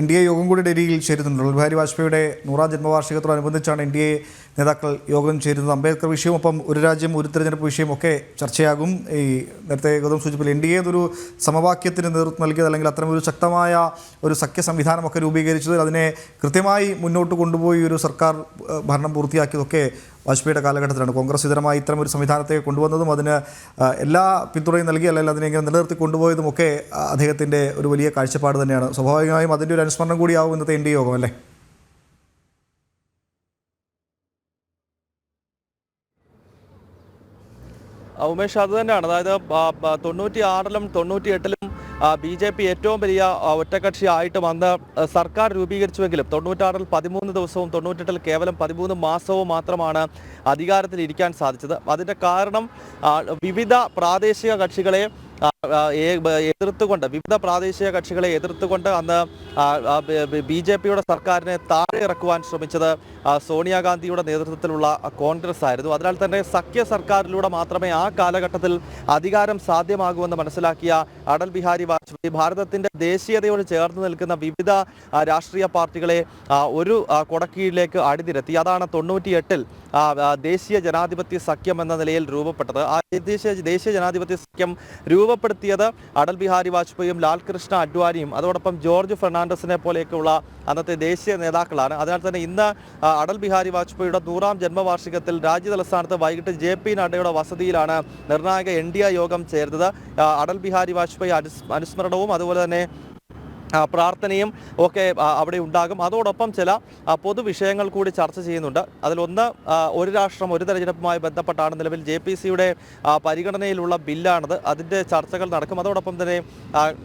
N D A യോഗം കൂടി ഡൽഹിയിൽ ചേരുന്നുണ്ട്. അടൽ ബിഹാരി വാജ്പേയിയുടെ നൂറാം ജന്മവാർഷികത്തോടനുബന്ധിച്ചാണ് എൻ ഡി എ നേതാക്കൾ യോഗം ചേരുന്നത്. അംബേദ്കർ വിഷയവും ഒപ്പം ഒരു രാജ്യം ഒരു തെരഞ്ഞെടുപ്പ് വിഷയം ഒക്കെ ചർച്ചയാകും. ഈ നേരത്തെ ഗൗതം സൂചിപ്പിൽ എൻ ഡി എ ഒരു സമവാക്യത്തിന് നേതൃത്വം നൽകിയത് അല്ലെങ്കിൽ അത്തരം ഒരു ശക്തമായ ഒരു സഖ്യ സംവിധാനമൊക്കെ രൂപീകരിച്ചത് അതിനെ കൃത്യമായി മുന്നോട്ട് കൊണ്ടുപോയി ഒരു സർക്കാർ ഭരണം പൂർത്തിയാക്കിയതൊക്കെ വാജ്പേയിയുടെ കാലഘട്ടത്തിലാണ് കോൺഗ്രസ് ഇതരമായി ഇത്തരം ഒരു സംവിധാനത്തെ കൊണ്ടുവന്നതും അതിന് എല്ലാ പിന്തുണയും നൽകി അല്ലെങ്കിൽ അതിനെ നിലനിർത്തി കൊണ്ടുപോയതും ഒക്കെ അദ്ദേഹത്തിന്റെ ഒരു വലിയ കാഴ്ചപ്പാട് തന്നെയാണ്. സ്വാഭാവികമായും അതിന്റെ ഒരു അനുസ്മരണം കൂടിയാവും ഇന്നത്തെ എൻ ഡി യോഗം അല്ലേ? ഉമേഷ് അത് തന്നെയാണ്. അതായത് തൊണ്ണൂറ്റി ആറിലും തൊണ്ണൂറ്റി എട്ടിലും ബി ജെ പി ഏറ്റവും വലിയ ഒറ്റകക്ഷിയായിട്ട് വന്ന് സർക്കാർ രൂപീകരിച്ചുവെങ്കിലും തൊണ്ണൂറ്റാറിൽ പതിമൂന്ന് ദിവസവും തൊണ്ണൂറ്റെട്ടിൽ കേവലം പതിമൂന്ന് മാസവും മാത്രമാണ് അധികാരത്തിൽ ഇരിക്കാൻ സാധിച്ചത്. അതിന്റെ കാരണം വിവിധ പ്രാദേശിക കക്ഷികളെ എതിർത്തുകൊണ്ട് വിവിധ പ്രാദേശിക കക്ഷികളെ എതിർത്തുകൊണ്ട് അന്ന് ബി ജെ പിയുടെ സർക്കാരിനെ താഴെ ഇറക്കുവാൻ ശ്രമിച്ചത് സോണിയാഗാന്ധിയുടെ നേതൃത്വത്തിലുള്ള കോൺഗ്രസ് ആയിരുന്നു. അതിനാൽ തന്നെ സഖ്യ സർക്കാരിലൂടെ മാത്രമേ ആ കാലഘട്ടത്തിൽ അധികാരം സാധ്യമാകുമെന്ന് മനസ്സിലാക്കിയ അടൽ ബിഹാരി വാജ്പേയി ഭാരതത്തിന്റെ ദേശീയതയോട് ചേർന്ന് നിൽക്കുന്ന വിവിധ രാഷ്ട്രീയ പാർട്ടികളെ ഒരു കൊടക്കീഴിലേക്ക് അടിനിരത്തി. അതാണ് തൊണ്ണൂറ്റിയെട്ടിൽ ആ, ആ, ദേശീയ ജനാധിപത്യ സഖ്യം എന്ന നിലയിൽ രൂപപ്പെട്ടത്. ആ ദേശീയ ദേശീയ ജനാധിപത്യ സഖ്യം രൂപപ്പെടുത്തിയത് അടൽ ബിഹാരി വാജ്പേയിയും ലാൽകൃഷ്ണ അഡ്വാനിയും അതോടൊപ്പം ജോർജ് ഫെർണാണ്ടസിനെ പോലെയൊക്കെയുള്ള അന്നത്തെ ദേശീയ നേതാക്കളാണ്. അതിനാൽ തന്നെ ഇന്ന് അടൽ ബിഹാരി വാജ്പേയിയുടെ നൂറാം ജന്മവാർഷികത്തിൽ രാജ്യതലസ്ഥാനത്ത് വൈകിട്ട് ജെ പി നഡ്ഡയുടെ വസതിയിലാണ് നിർണായക എൻ ഡി എ യോഗം ചേർന്നത് അടൽ ബിഹാരി വാജ്പേയി അനുസ്മരണവും അതുപോലെ തന്നെ പ്രാർത്ഥനയും ഒക്കെ അവിടെ ഉണ്ടാകും. അതോടൊപ്പം ചില പൊതുവിഷയങ്ങൾ കൂടി ചർച്ച ചെയ്യുന്നുണ്ട്. അതിലൊന്ന് ഒരു രാഷ്ട്രം ഒരു തെരഞ്ഞെടുപ്പുമായി ബന്ധപ്പെട്ടാണ് നിലവിൽ ജെ പി സിയുടെ പരിഗണനയിലുള്ള ബില്ലാണത്. അതിന്റെ ചർച്ചകൾ നടക്കും. അതോടൊപ്പം തന്നെ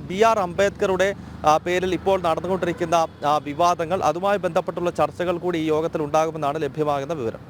ബി ആർ അംബേദ്കറുടെ പേരിൽ ഇപ്പോൾ നടന്നുകൊണ്ടിരിക്കുന്ന വിവാദങ്ങൾ അതുമായി ബന്ധപ്പെട്ടുള്ള ചർച്ചകൾ കൂടി ഈ യോഗത്തിൽ ഉണ്ടാകുമെന്നാണ് ലഭ്യമാകുന്ന വിവരം.